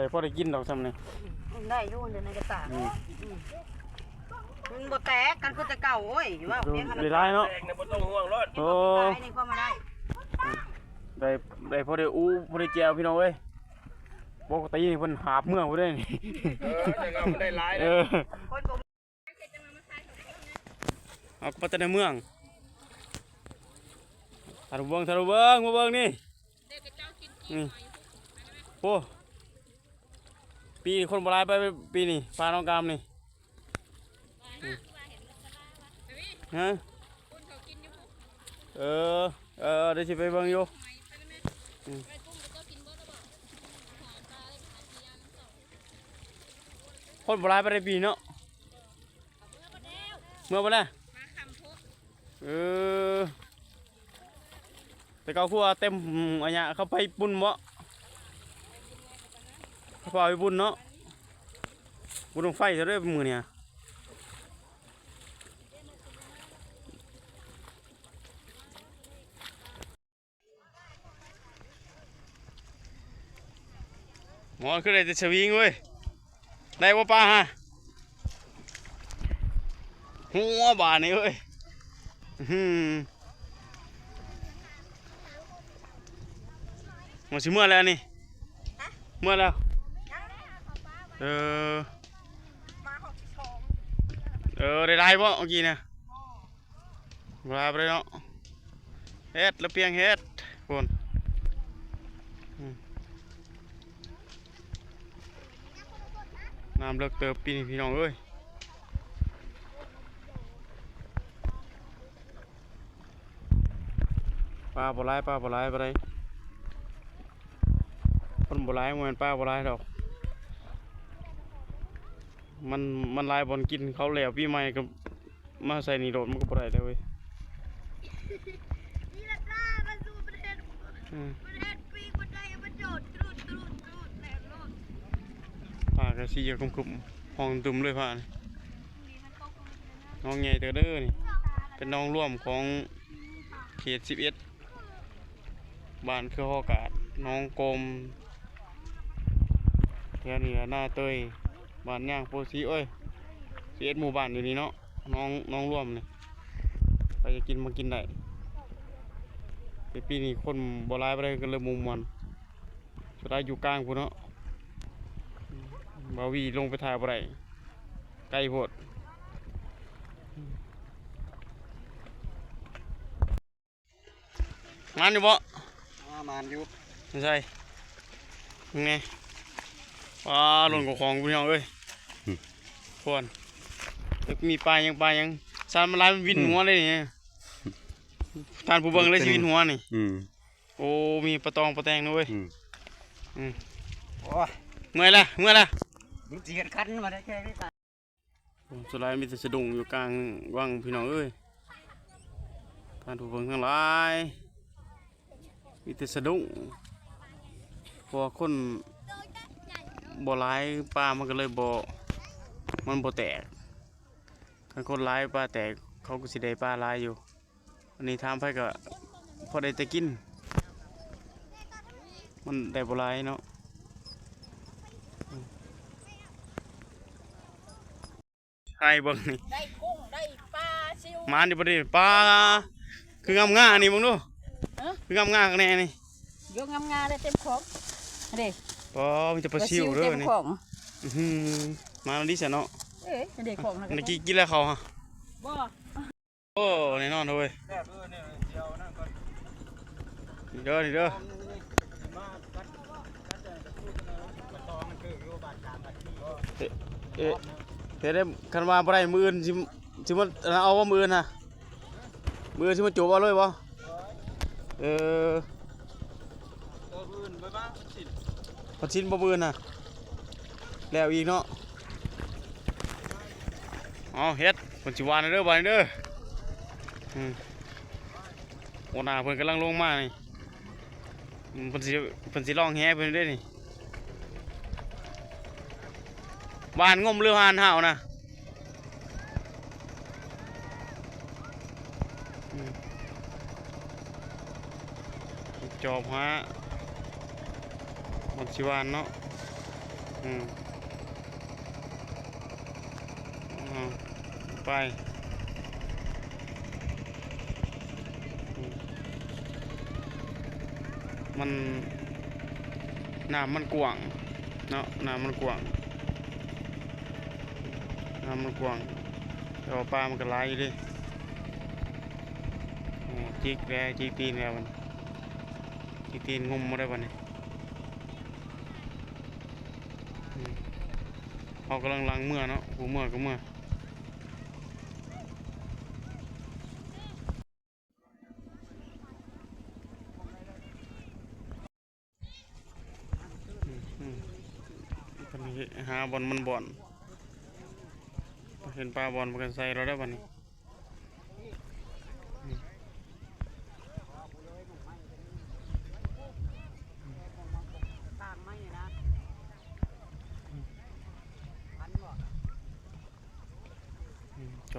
ได้พอได้กินดอกซ้ำนี่ได้อยู่เดี๋ยวในกระตาอืมมันบ่แตกกันคือแต่เก่าโอ้ยว่าดูเพียงขนาดได้ได้เนาะแตกเนี่ยบ่ต้องห่วงรถโอ้ ตายนี่ก็มาได้ได้ได้พอได้อู้พอได้แจวพี่น้องเอ้ยปกตินี่เพิ่นหาบเมืองบ่ได้นี่เออแต่ก็ไม่ได้หลายเอนะอคนบ่เอาก็ไปแต่ในเมืองทารุเบิงทารุเบิงมาเบิงนี่นี่โอ้ ปีคนโบราณไปปีนี่ฟ้าน้องกามนี่นี่ฮะเออเออเดี๋ยวสิไปเบิ่งอยู่อืมคนโบราณไปได้ปีเนาะเมื่อวันไหนเออแต่เขาพูดว่าเต็มอันเนี้ยเขาไปบุญบ่เขา พาไปบุญเนาะบุญลงไฟจะได้มือเนี่ยหมอนขึ้นได้จะสวิงเว้ยได้บ่ป้าฮะหัวบานนี่เว้ยอืมหมดสิเมื่อแล้วนี่เมื่อแล้ว เออ มาของที่สองเออได้ไรบ่เมื่อกี้เนี่ยลาไปเลยเนาะเฮ็ดแล้วเพียงเฮ็ดคนอืมน้ำเลิกเติบปีนี้พี่น้องเอ้ยปลาบ่หลายปลาบ่หลายบ่ได้คนบ่หลายบ่แม่นปลาบ่หลายดอก มันมันหลายบอนกินเขาแล้วพี่ใหม่ก็มาใส่นี่โดดมันก็บ่ได้แล้วเว้ยนี่ละจ้ามันสู่ประเทศอืมประเทศปีกบันไดมันโดดตรุดตรุดตรุดแหลมโลดปลากระซีคุมคุมๆห้องตุ่มเลยพ่านี่น้องใหญ่เด้อเด้อนี่ เป็นน้องร่วมของเขต11บ้านคือฮอกาดน้องกลมแค่นี้ล่ะหน้าเตย บ้านย่างโพสีเอ้ย11หมู่บ้านอยู่นี่เนาะน้องน้องร่วมนี่ไปจะกินมากินได้แต่ปีนี้คนบ่หลายบ่ได้ก็เลยมุมมันสุดท้ายอยู่กลางพุ่นเนาะบาวีลงไปถ่ายบ่ได้ไกลโพดงานอยู่บ่มามานอยู่ไม่ใช่ยัง ไงว้าหล่นกับของพี่น้องเอ้ยพวนแล้วมีปลายังปลายังสารมันลายมันวินหัวเลยนี่ทานผู้เบิ่งเลยสิวินหัวนี่อืมโอ้ มีปลาตองปลาแตงนะเว้ยอืมโอ้ยเมื่อยละเมื่อยละมึงเจียดคันมาได้แค่นี้ตาสุดท้ายมีแต่สะดุ้งอยู่กลางวังพี่น้องเอ้ยท่านผู้เบิ่งทั้งหลายมีแต่สะดุ้งเพราะว่าคน บ่หลายปลามันก็เลยบ่มันบ่แตกคันคนหลายปลาแตกเขาก็สิได้ปลาหลายอยู่ อันนี้ทำไปก็พอได้แต่กิน มันได้บ่หลายเนาะให้เบิ่งนี่ได้กุ้งได้ปลาซิวมาดิบ่ดิปลาคืองามง่านี่มึงดูฮะคืองามง่าแน่นี่ยกงามงาได้เต็มของเด้ ปอมันจะปลาซิวเด้อเต็มนี่ของอื้อหือมาแล้วดิซะเนาะเอ้ยเด็กของนะเมื่อกี้กินแล้วเขาฮะบ่โอ้แน่นอนเด้อเว้ยแซ่บเออเนี่ยเดี๋ยวนั่นก่อนนี่เด้อนี่เด้อมากัดกัดแต่พูดกันนะมาตอมันคืออยู่บ้านกลางบ้านที่ก็เอ๊ะเฮ็ดได้คันว่าบ่ได้มื้ออื่นสิสิมาเอาว่ามื้ออื่นน่ะมื้ออื่นสิมาจูบเอาเลยบ่เออเออพื้นไปบ้างสิ พอชิ้นบ่มื้ออื่นน่ะแล้วอีกเนาะเอาเฮ็ดคนสิวานเด้อบานเด้ออืมโอนาเพิ่นกำลังลงมานี่เพิ่นสิเพิ่นสิลองแฮเพิ่นเด้นี่วานงมเรือหานห่าวนะจอบฮะ คนสิวานเนาะอืมอ่าไปมันน้ำมันกว้างเนาะน้ำมันกว้างน้ำมันกว้างแต่ว่าปลามันก็ไหลายดิจิกแล้วจิกตีนแล้วมันจิกตีนงมมาได้ปะเนี่ยอืม เขากำลังล้างเมื่อเนาะกูเมื่อก็เมื่ออืมเพิ่นหาบอลมันบอลเห็นปลาบอลมันกันใส่เราได้บัดนี้อืม ตามไม่นะพันบ่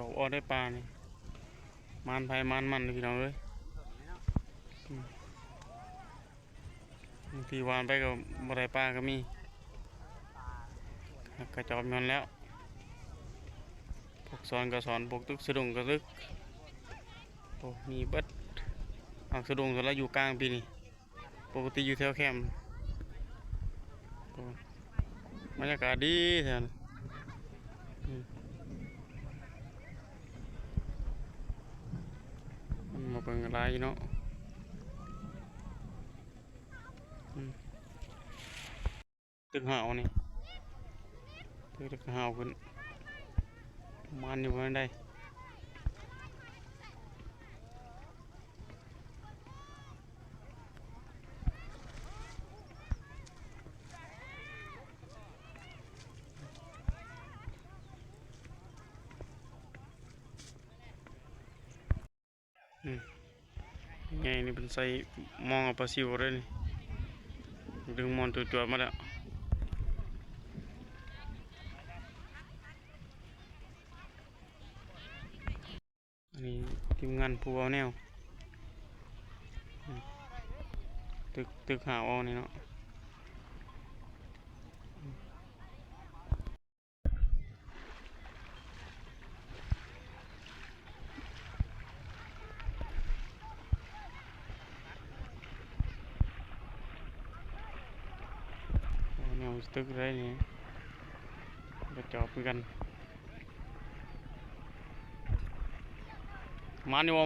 อืมเจาะอ้อได้ปลานี่มานไผมานมันเลยพี่น้องเอ้ยบางทีวานไปก็บ่ได้ปลาก็มีกระจอบมันแล้วพวกสอนก็สอนพวกตึกสะดุงก็ตึกโอ้มีเบิดอักสะดุงก็แล้วอยู่กลางปีนี่ปกติอยู่แถวแคมบรรยากาศดีแถวนั้นอืมมันมา เป็นอะไรเนาะตึกหาวนี่ตึกตึกหาวขึ้นมันอยู่บนได้ ไงนี่เป็นใส่มองเอาปลาซิวเลยนี่ดึงมอนตัวตัวๆมาแล้วอันนี้ทีมงานผู้เอาแนวอืมตึกตึกหาวเอานี่เนาะเอาแนวตึกได้นี่กระจอบคือกันาะ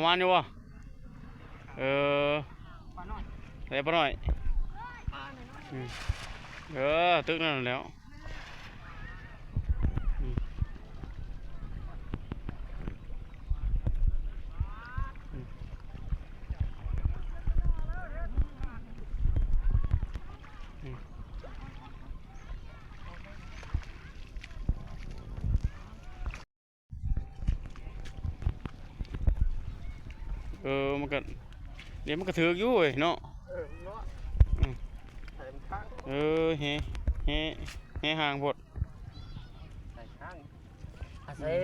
มานี่วะเออปลาน้อยได้ปะหน่ อยปลาน้อยอืมเออตึกนั่นแหล้วอืมอืมอืมเออมันก็เดี๋ยวมันก็ถือกอยู่เว้ยเนาะเออเนาะอืมใส่มันข้างเออเฮเฮเฮห่างพดใส่ข้างอาศัย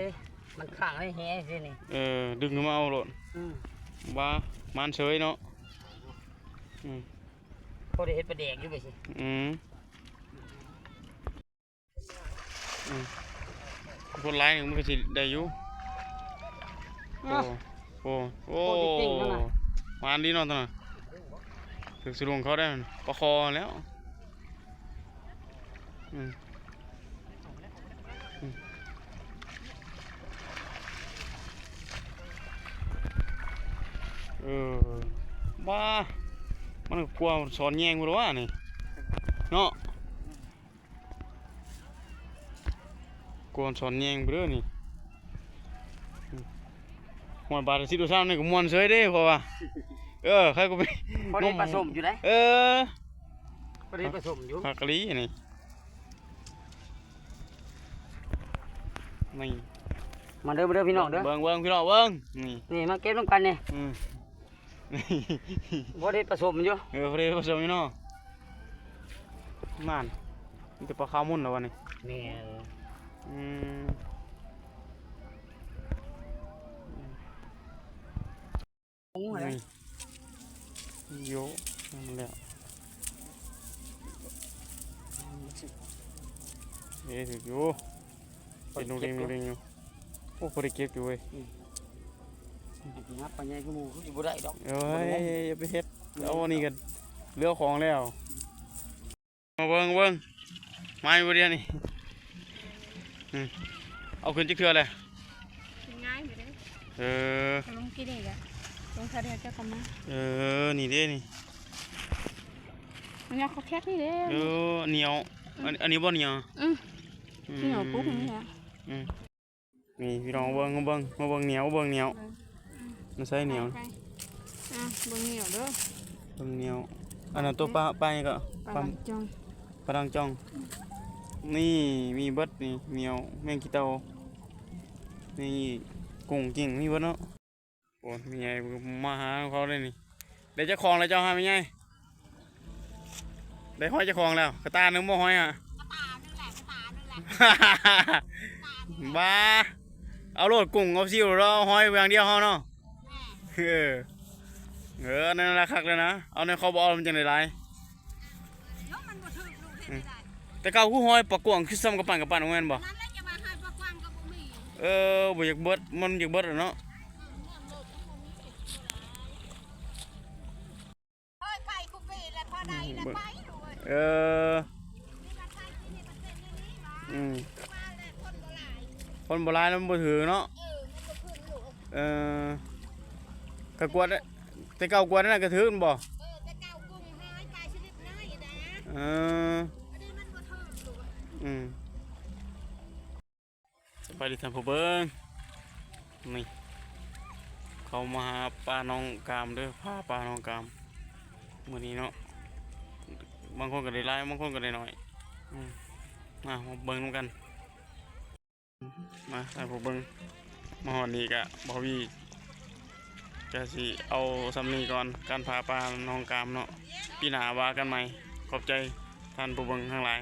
มันข้างให้แฮ่สินี่เออดึงขึ้นมาเอาโลดอืมบ้ามันเฉยเนาะอืมพอได้เฮ็ดปลาแดกอยู่ไปสิอืมอืมคนร้ายหนึ่งมันก็สิได้อยู่โอ้ โอ้โอ้มานดีเนาะตอนน่ะถึงสุดลงเขาได้มันประคอแล้วอืมอืมเออบ้ามันก็กลัวสอนแยงกูหรอวะนี่เนาะกลัวสอนแยงกูเด้อนี่อืม หัวบาดสิดูซ้ำนี่ก็ม่วนเฉยเด้เพราะว่า เออใครก็ไปพอได้ผสมอยู่ได้เออพอได้ผสมอยู่ผักกะลีนี่นี่มาเด้อมาเด้อพี่น้องเด้อเบิ่งเบิ่งพี่น้องเบิ่งนี่นี่มาเก็บน้ำกันนี่อืมบ่ได้ผสมอยู่เออพอดีผสมอยู่เนาะนั่นมันจะปลาขาวมุ่นแล้ววะนี่แม่นอืม โอ้ยนี่โยนั่นแล้วเอ๊ะถืออยู่เป็นดูเรงดูเรงอยู่โอ้พอได้เก็บอยู่เว้ยงับไปใหญ่คือหมู่คือสิบ่ได้ดอกเอ้ยอย่าไปเฮ็ดเอาอันนี้กันเลือกของแล้วมาเบิ่งเบิ่งไม้บ่เดียวนี่อืมเอาขึ้นจักเทื่อเลยง่ายอยู่เลยเออลงกินอีกอะ ลงทะเลเจ้าก็มาเออ นี่เด้นี่มันยากเขาแคบนี่เด้เออเหนียว อันอันนี้บ่เหนียวอืมอืมเหนียวปุ๊บนี่แหละอืมนี่พี่น้องเบิ่งมาเบิ่งมาเบิ่งเหนียวเบิ่งเหนียวมันใส่เหนียวไปอะเบิ่งเหนียวเด้อเบิ่งเหนียวอันนั้นตัวปลาปลาหยังก็ปลาปลาหลังจงปลาดังจ้อง นี่มีเบิดนี่เหนียวแมงกีเตานี่กุ้งกิ่งมีเบิดเนาะ โอ้ยมีไงมาหาเขาเลยนี่ได้เจ้าของแล้วเจ้าหาไม่ไงได้ห้อยเจ้าของแล้วกระตาหนึงบ่ห้อยอะบ้าเอาโลดกุ้งเอาซิวเราห้อยไว้อย่างเดียวเฮาเนาะเออเออนั่นละคักเลยนะเอาในเขาบเอกมันจังได๋หลายอืมแต่เก่าผู้ห้อยปลากวางคือซ้ำกับปั่นกับปั่นแม่นบ่เออบ่อยากเบิดมันอยากเบิดอะเนาะ พอได้แล้วไปดูเอออืมคนโบราณมันบ่ถือเนาะเออกระกวดแต่เก่ากวดนั่นกระถือมันบ่เออไปชนิดน้อยนะเอออันนี้มันบ่ถึงดูอืมสบายดีท่านผู้เบิ้งนี่เขามาหาปลาน้องกามด้อพาปลาน้องกามมื้อนี้เนาะ บางคนก็ได้หลายบางคนก็ได้น้อยอืมมามาเบิ้งนำกัน มาท่านผู้เบิ้งมาหอดนี้กะบ่วีจะสิเอาสำนีก่อนการพาปลาน้องกามเนาะปีหน้าว่ากันใหม่ขอบใจท่านผู้เบิ้งทั้งหลาย